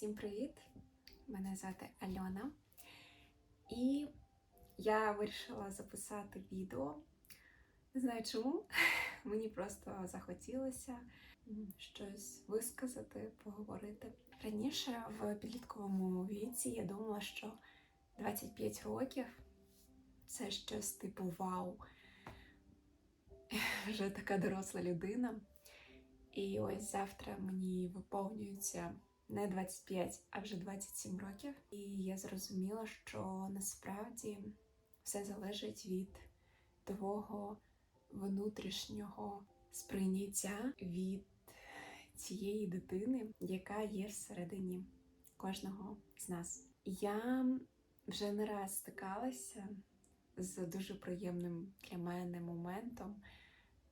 Всім привіт! Мене звати Альона. І я вирішила записати відео. Не знаю чому. Мені просто захотілося щось висказати, поговорити. Раніше в підлітковому віці я думала, що 25 років це щось типу вау. Вже така доросла людина. І ось завтра мені виповнюється не 25, а вже 27 років. І я зрозуміла, що насправді все залежить від твого внутрішнього сприйняття від цієї дитини, яка є всередині кожного з нас. Я вже не раз стикалася з дуже приємним для мене моментом,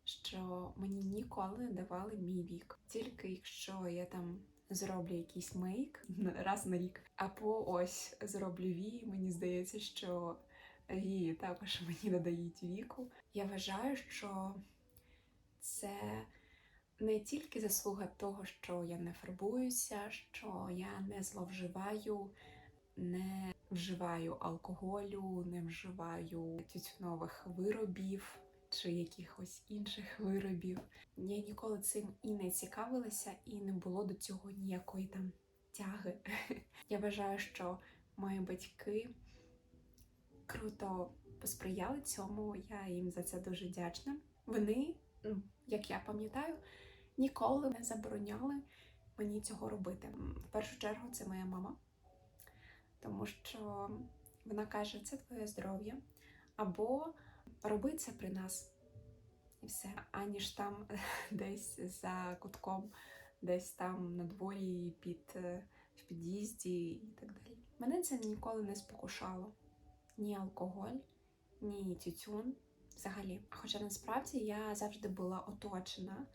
що мені ніколи не давали мій вік. Тільки якщо я там зроблю якийсь мейк. Раз на рік, або ось зроблю вії, мені здається, що вії також мені надають віку. Я вважаю, що це не тільки заслуга того, що я не фарбуюся, що я не зловживаю, не вживаю алкоголю, не вживаю тютюнових виробів чи якихось інших виробів. Я ніколи цим і не цікавилася, і не було до цього ніякої там тяги. Я вважаю, що мої батьки круто посприяли цьому. Я їм за це дуже вдячна. Вони, ну, як я пам'ятаю, ніколи не забороняли мені цього робити. В першу чергу це моя мама, тому що вона каже, це твоє здоров'я, або роби це при нас. І все, аніж там десь за кутком, десь там на дворі під е, в під'їзді і так далі. Мене це ніколи не спокушало. Ні алкоголь, ні тютюн взагалі. Хоча насправді я завжди була оточена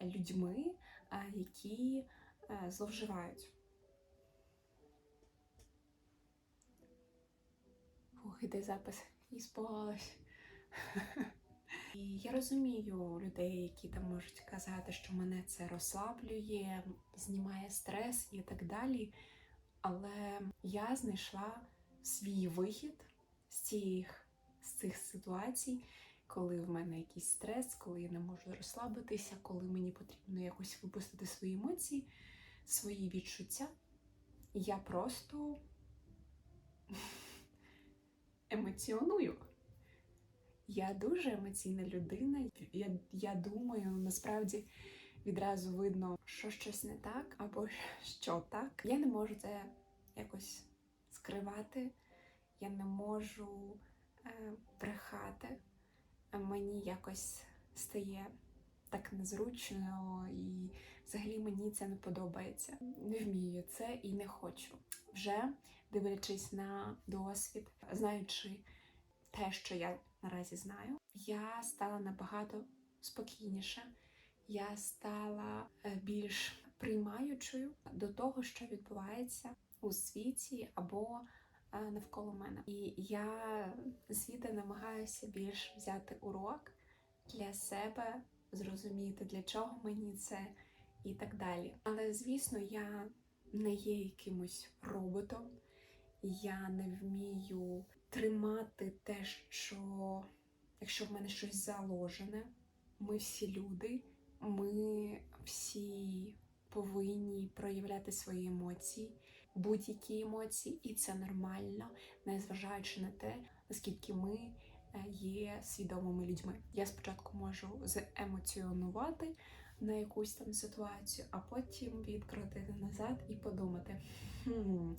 людьми, е, які е, зловживають. Фух, іде запис і спугалась. І я розумію людей, які там можуть казати, що мене це розслаблює, знімає стрес і так далі. Але я знайшла свій вихід з цих, з цих ситуацій, коли в мене якийсь стрес, коли я не можу розслабитися, коли мені потрібно якось випустити свої емоції, свої відчуття. Я просто емоціоную. Я дуже емоційна людина. Я, я думаю, насправді відразу видно, що щось не так, або що так. Я не можу це якось скривати, я не можу е, брехати. Мені якось стає так незручно, і взагалі мені це не подобається. Не вмію це і не хочу. Вже дивлячись на досвід, знаючи те, що я наразі знаю, я стала набагато спокійніше, я стала е, більш приймаючою до того, що відбувається у світі або е, навколо мене. І я звідти намагаюся більш взяти урок для себе, зрозуміти, для чого мені це і так далі. Але звісно, я не є якимось роботом, я не вмію тримати те, що якщо в мене щось заложене, ми всі люди, ми всі повинні проявляти свої емоції, будь-які емоції, і це нормально, незважаючи на те, наскільки ми е, є свідомими людьми. Я спочатку можу заемоціонувати на якусь там ситуацію, а потім відкрутити назад і подумати. хм,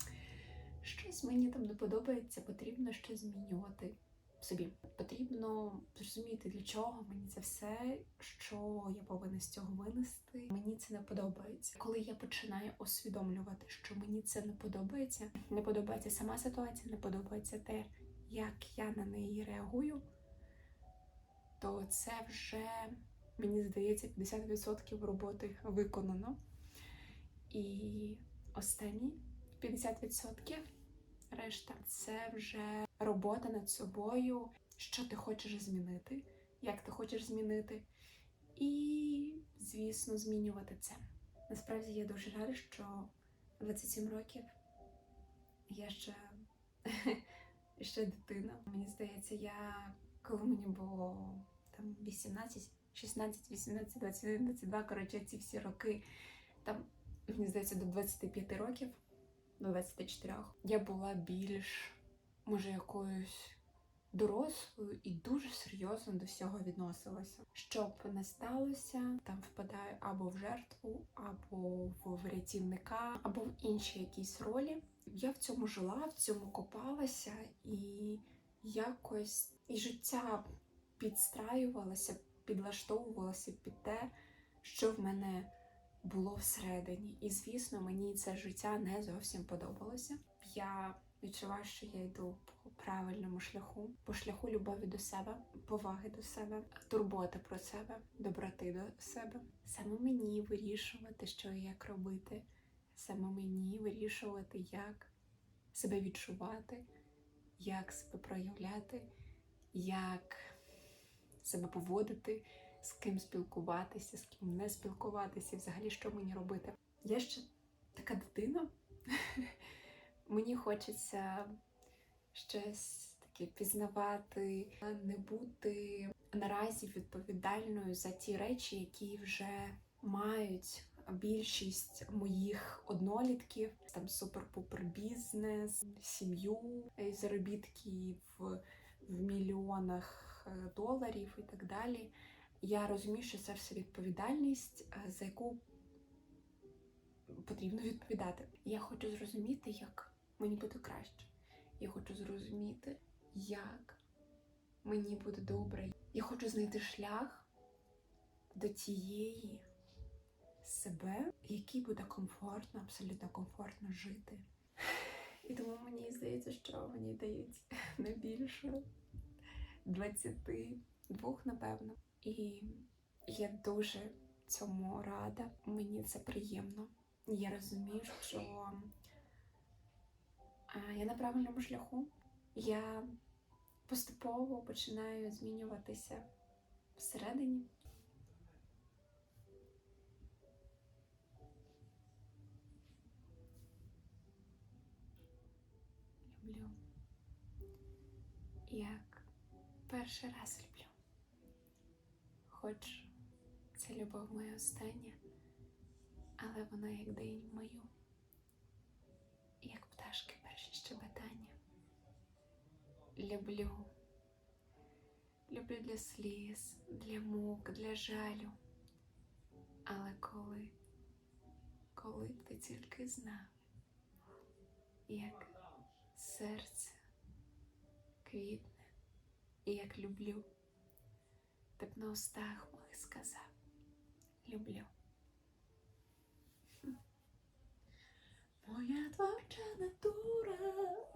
щось мені там не подобається, потрібно щось змінювати собі. Потрібно зрозуміти, для чого мені це все, що я повинна з цього винести. Мені це не подобається. Коли я починаю усвідомлювати, що мені це не подобається, не подобається сама ситуація, не подобається те, як я на неї реагую, то це вже, мені здається, 50% роботи виконано. І останні 50% решта це вже робота над собою, що ти хочеш змінити, як ти хочеш змінити, і, звісно, змінювати це. Насправді я дуже рада, що 27 років. Я ще, ще дитина. Мені здається, я коли мені було там 18, 16, 18, 21, 22, коротше, ці всі роки, там, мені здається, до 25 років, 24, я була більш, може, якоюсь дорослою і дуже серйозно до всього відносилася. Щоб не сталося, там впадаю або в жертву, або в врятівника, або в інші якісь ролі. Я в цьому жила, в цьому копалася, і якось і життя підстраювалося, підлаштовувалося під те, що в мене було всередині. І звісно, мені це життя не зовсім подобалося. Я відчуваю, що я йду по правильному шляху, по шляху любові до себе, поваги до себе, турботи про себе, доброти до себе. Саме мені вирішувати, що і як робити, саме мені вирішувати, як себе відчувати, як себе проявляти, як себе поводити, з ким спілкуватися, з ким не спілкуватися, і взагалі що мені робити. Я ще така дитина. Мені хочеться щось таке пізнавати, не бути наразі відповідальною за ті речі, які вже мають більшість моїх однолітків, там супер-пупер бізнес, сім'ю, е, заробітки в, в мільйонах е, доларів і так далі. Я розумію, що це все відповідальність, е, за яку потрібно відповідати. Я хочу зрозуміти, як мені буде краще. Я хочу зрозуміти, як мені буде добре. Я хочу знайти шлях до тієї себе, якій буде комфортно, абсолютно комфортно жити. І тому мені здається, що мені дають не більше 22, напевно. І я дуже цьому рада. Мені це приємно. Я розумію, що я на правильному шляху. Я поступово починаю змінюватися всередині. Люблю. Як перший раз люблю. Хоч це любов моя остання, але вона як день мою, як пташки перші щебетання. Люблю. Люблю для сліз, для мук, для жалю. Але коли, коли б ти тільки знав, як серце квітне, і як люблю, Ротик на устах милий сказав люблю. Моя творча натура.